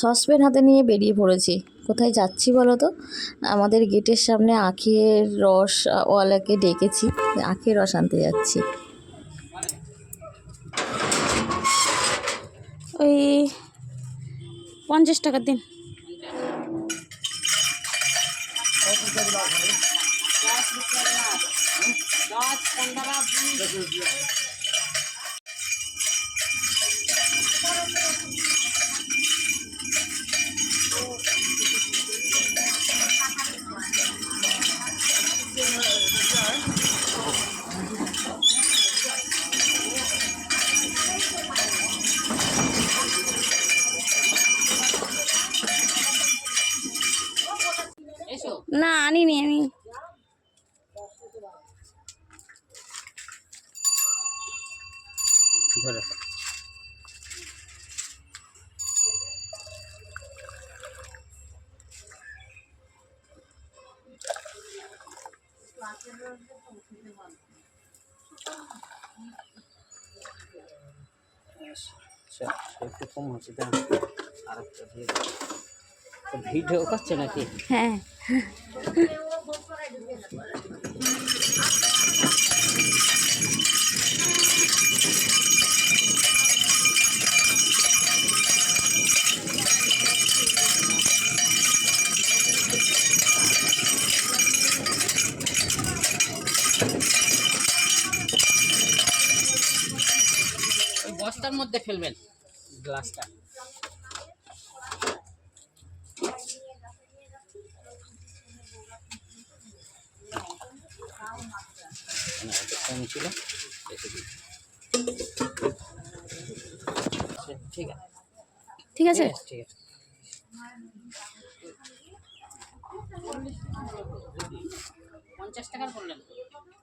Saucepan হাতে নিয়ে বেরিয়ে পড়েছি। কোথায় যাচ্ছি বলো তো আমাদের গেটের সামনে আখের রস ওয়ালাকে ডেকেছি। আখের রস আনতে যাচ্ছি। ওই পঞ্চাশ টাকা দিন। আনিনি আমি। ধরে আচ্ছা একটু কম হচ্ছে দাম আর একটা দিয়ে ভিডিও করছে নাকি? হ্যাঁ। বস্তার মধ্যে ফেলবেন গ্লাসটা। এখানে হয়তো কম ছিল রেখে দিই। ঠিক আছে। ঠিক আছে? ঠিক আছে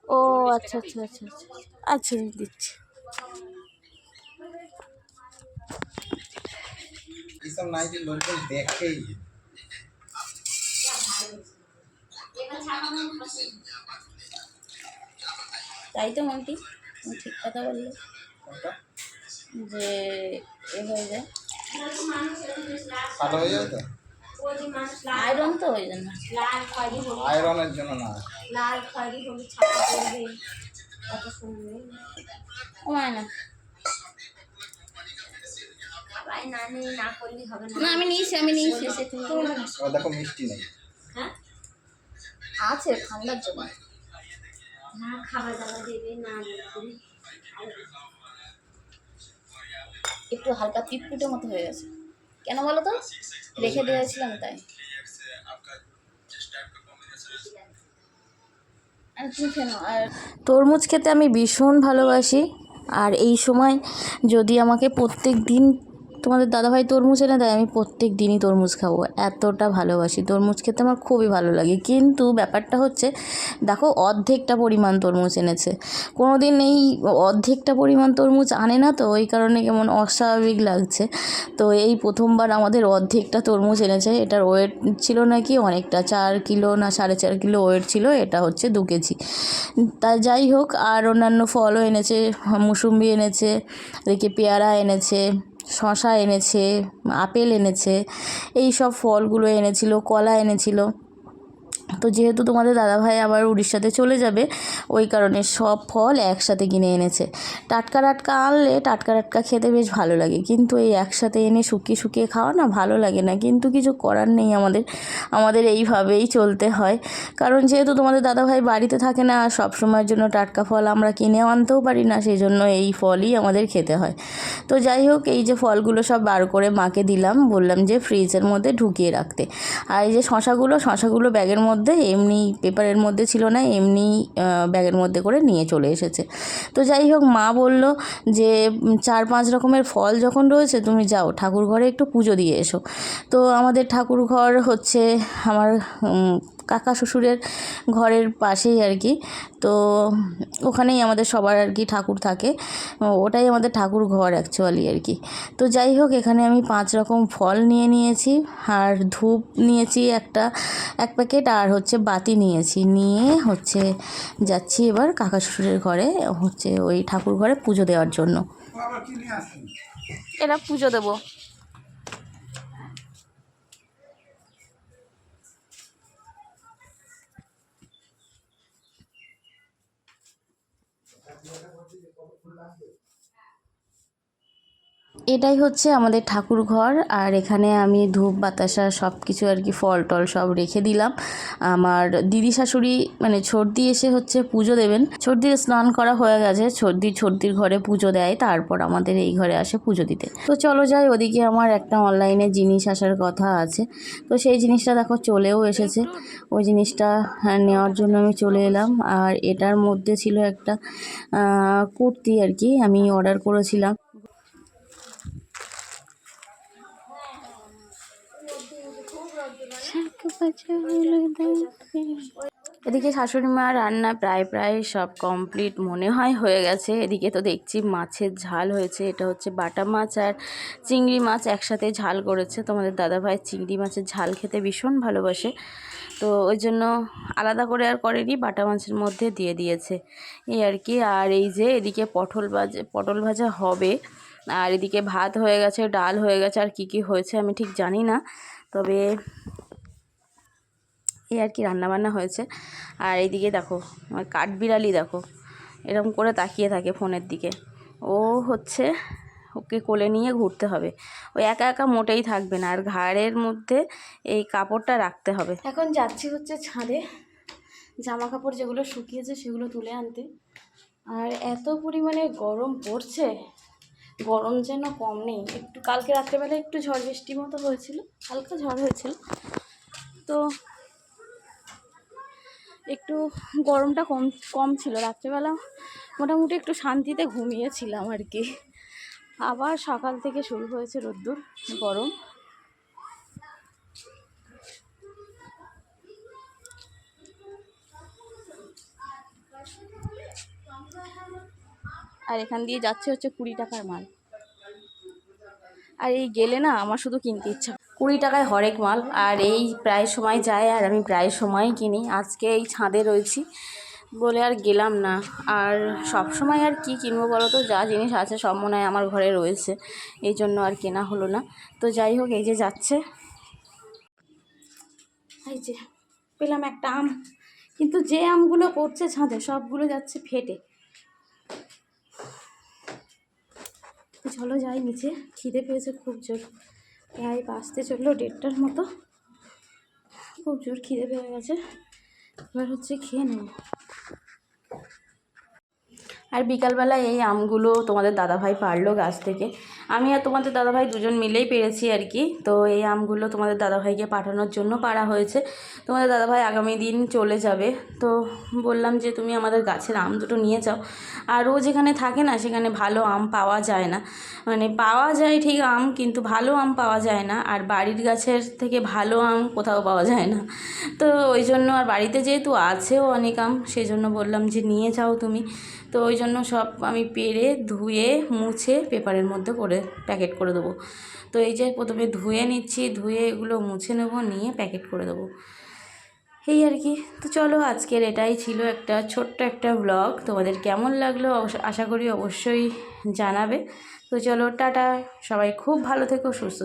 ও আচ্ছা আচ্ছা, আচ্ছা আচ্ছা আচ্ছা আচ্ছা দিচ্ছি। এইসব দেখেই। তাই তো মন্টি তুমি ঠিক কথা বললে। যে এ হয়ে যায়। হয়ে যাবে তো? আয়রন তো ওই জন্য আয়রনের জন্য না। লাল খয়েরি হলুদ ছাপা করবে কত সুন্দর। ও না। সবাই না নিয়ে না করলেই হবে না। না আমি নিয়েছি আমি নিয়েছি। শেষে তুমি দেখো মিষ্টি নেই। হ্যাঁ? আছে ঠান্ডার জন্য। না খাবার দাবার দেবে না একটু হালকা পিটপিটের মতো হয়ে গেছে। কেন বলো তো? রেখে দিয়েছিলাম তাই। আর তুমি কেন আর তরমুজ খেতে আমি ভীষণ ভালোবাসি। আর এই সময় যদি আমাকে প্রত্যেক দিন তোমাদের দাদাভাই তরমুজ এনে দেয়, আমি প্রত্যেক দিনই তরমুজ খাব। এতটা ভালোবাসি। তরমুজ খেতে আমার খুবই ভালো লাগে। কিন্তু ব্যাপারটা হচ্ছে, দেখো অর্ধেকটা পরিমাণ তরমুজ এনেছে। কোনো দিন এই অর্ধেকটা পরিমাণ তরমুজ আনে না তো, ওই কারণে কেমন অস্বাভাবিক লাগছে। তো এই প্রথমবার আমাদের অর্ধেকটা তরমুজ এনেছে। এটার ওয়েট ছিল নাকি অনেকটা, চার কিলো না সাড়ে চার কিলো ওয়েট ছিল, এটা হচ্ছে দু কেজি। তা যাই হোক, আর অন্যান্য ফলও এনেছে, মুসুম্বি এনেছে, এদিকে পেয়ারা এনেছে শশা এনেছে আপেল এনেছে এই সব ফলগুলো এনেছিল কলা এনেছিল। তো যেহেতু তোমাদের দাদাভাই আবার উড়িষ্যাতে চলে যাবে, ওই কারণে সব ফল একসাথে কিনে এনেছে। টাটকা টাটকা আনলে টাটকা টাটকা খেতে বেশ ভালো লাগে। কিন্তু এই একসাথে এনে শুকিয়ে শুকিয়ে খাওয়া না ভালো লাগে না। কিন্তু কিছু করার নেই আমাদের। আমাদের এইভাবেই চলতে হয়। কারণ যেহেতু তোমাদের দাদাভাই বাড়িতে থাকে না সব সময়ের জন্য টাটকা ফল আমরা কিনেও আনতেও পারি না সেই জন্য এই ফলই আমাদের খেতে হয়। তো যাই হোক, এই যে ফলগুলো সব বার করে মাকে দিলাম, বললাম যে ফ্রিজের মধ্যে ঢুকিয়ে রাখতে। আর এই যে শশাগুলো শশাগুলো ব্যাগের মধ্যে এমনি পেপারের মধ্যে ছিল না, এমনি ব্যাগের মধ্যে করে নিয়ে চলে এসেছে। তো যাই হোক, মা বলল যে চার পাঁচ রকমের ফল যখন রয়েছে, তুমি যাও, ঠাকুর ঘরে একটু পুজো দিয়ে এসো। তো আমাদের ঠাকুর ঘর হচ্ছে আমার কাকা শ্বশুরের ঘরের পাশেই আর কি। তো ওখানেই আমাদের সবার আর কি ঠাকুর থাকে। ওটাই আমাদের ঠাকুর ঘর অ্যাকচুয়ালি আর কি। তো যাই হোক এখানে আমি পাঁচ রকম ফল নিয়ে নিয়েছি আর ধূপ নিয়েছি একটা এক প্যাকেট আর হচ্ছে বাতি নিয়েছি। নিয়ে হচ্ছে যাচ্ছি এবার কাকা শ্বশুরের ঘরে হচ্ছে ওই ঠাকুর ঘরে পুজো দেওয়ার জন্য। এরা পুজো দেবো। এটাই হচ্ছে আমাদের ঠাকুর ঘর আর এখানে আমি ধূপ বাতাসা সব কিছু আর কি ফল টল সব রেখে দিলাম। আমার দিদি শাশুড়ি মানে ছর্দি এসে হচ্ছে পুজো দেবেন। ছর্দির স্নান করা হয়ে গেছে ছর্দি ছর্দির ঘরে পুজো দেয় তারপর আমাদের এই ঘরে আসে পুজো দিতে। তো চলো যাই ওদিকে আমার একটা অনলাইনে জিনিস আসার কথা আছে। তো সেই জিনিসটা দেখো চলেও এসেছে। ওই জিনিসটা হ্যাঁ, নেওয়ার জন্য আমি চলে এলাম। আর এটার মধ্যে ছিল একটা কুর্তি আর কি আমি অর্ডার করেছিলাম। এদিকে শাশুড়ি মা রান্না প্রায় প্রায় সব কমপ্লিট মনে হয় হয়ে গেছে। এদিকে তো দেখছি মাছের ঝাল হয়েছে। এটা হচ্ছে বাটা মাছ আর চিংড়ি মাছ একসাথে ঝাল করেছে। তোমাদের দাদাভাই চিংড়ি মাছের ঝাল খেতে ভীষণ ভালোবাসে। তো ওই জন্য আলাদা করে আর করেনি, বাটা মাছের মধ্যে দিয়ে দিয়েছে। এই আর কি। আর এই যে এদিকে পটল ভাজা পটল ভাজা হবে। আর এদিকে ভাত হয়ে গেছে, ডাল হয়ে গেছে। আর কি কি হয়েছে আমি ঠিক জানি না। তবে এই আর কি রান্নাবান্না হয়েছে। আর এইদিকে দেখো, আমার কাঠবিড়ালি দেখো, এরকম করে তাকিয়ে থাকে ফোনের দিকে। ও হচ্ছে ওকে কোলে নিয়ে ঘুরতে হবে। ও একা একা মোটেই থাকবে না, আর ঘাড়ের মধ্যে এই কাপড়টা রাখতে হবে। এখন যাচ্ছি হচ্ছে ছাদে জামা কাপড় যেগুলো শুকিয়েছে সেগুলো তুলে আনতে। আর এত পরিমাণে গরম পড়ছে গরম যেন কম নেই। একটু কালকে রাত্রেবেলা একটু ঝড় বৃষ্টির মতো হয়েছিল, হালকা ঝড় হয়েছিল। তো একটু গরমটা কম কম ছিল। রাত্রেবেলা মোটামুটি একটু শান্তিতে ঘুমিয়েছিলাম আর কি। আবার সকাল থেকে শুরু হয়েছে রোদ্দুর, গরম। আর এখান দিয়ে যাচ্ছে হচ্ছে কুড়ি টাকার মাল। আর এই গেলে না আমার শুধু কিনতে ইচ্ছা কুড়ি টাকায় হরেক মাল, আর এই প্রায় সময় যায় আর আমি প্রায় সময় কিনি। আজকে এই ছাদে রয়েছি বলে আর গেলাম না। আর সব সময় আর কি কিনবো বলো তো? যা জিনিস আছে সব মনে হয় আমার ঘরে রয়েছে। এই জন্য আর কেনা হলো না। তো যাই হোক, এই যে যাচ্ছে। এই যে পেলাম একটা আম। কিন্তু যে আমগুলো পড়ছে ছাদে, সবগুলো যাচ্ছে ফেটে। চলো যাই নিচে। খিদে পেয়েছে খুব জোর। প্রায় বাঁচতে চলল দেড়টার মতো। খুব জোর খিদে পেয়ে গেছে। এবার হচ্ছে খেয়ে নেব। আর বিকালবেলা এই আমগুলো তোমাদের দাদাভাই পারল গাছ থেকে। আমি আর তোমাদের দাদাভাই দুজন মিলেই পেরেছি আর কি। তো এই আমগুলো তোমাদের দাদাভাইকে পাঠানোর জন্য পারা হয়েছে। তোমাদের দাদাভাই আগামী দিন চলে যাবে। তো বললাম যে, তুমি আমাদের গাছের আম দুটো নিয়ে যাও। আর ও যেখানে থাকে না, সেখানে ভালো আম পাওয়া যায় না। মানে পাওয়া যায় ঠিক আম, কিন্তু ভালো আম পাওয়া যায় না। আর বাড়ির গাছের থেকে ভালো আম কোথাও পাওয়া যায় না। তো ওই জন্য আর বাড়িতে যেহেতু আছেও অনেক আম সেই জন্য বললাম যে, নিয়ে যাও তুমি। তো ওই জন্য সব আমি পেরে, ধুয়ে, মুছে পেপারের মধ্যে করে প্যাকেট করে দেবো। তো এই যে প্রথমে ধুয়ে নিচ্ছি, ধুয়ে এগুলো মুছে নেব, নিয়ে প্যাকেট করে দেবো। এই আর কি। তো চলো আজকের এটাই ছিল একটা ছোট্ট একটা ব্লগ তোমাদের কেমন লাগল আশা করি অবশ্যই জানাবে। তো চলো টাটা। সবাই খুব ভালো থেকো, সুস্থ।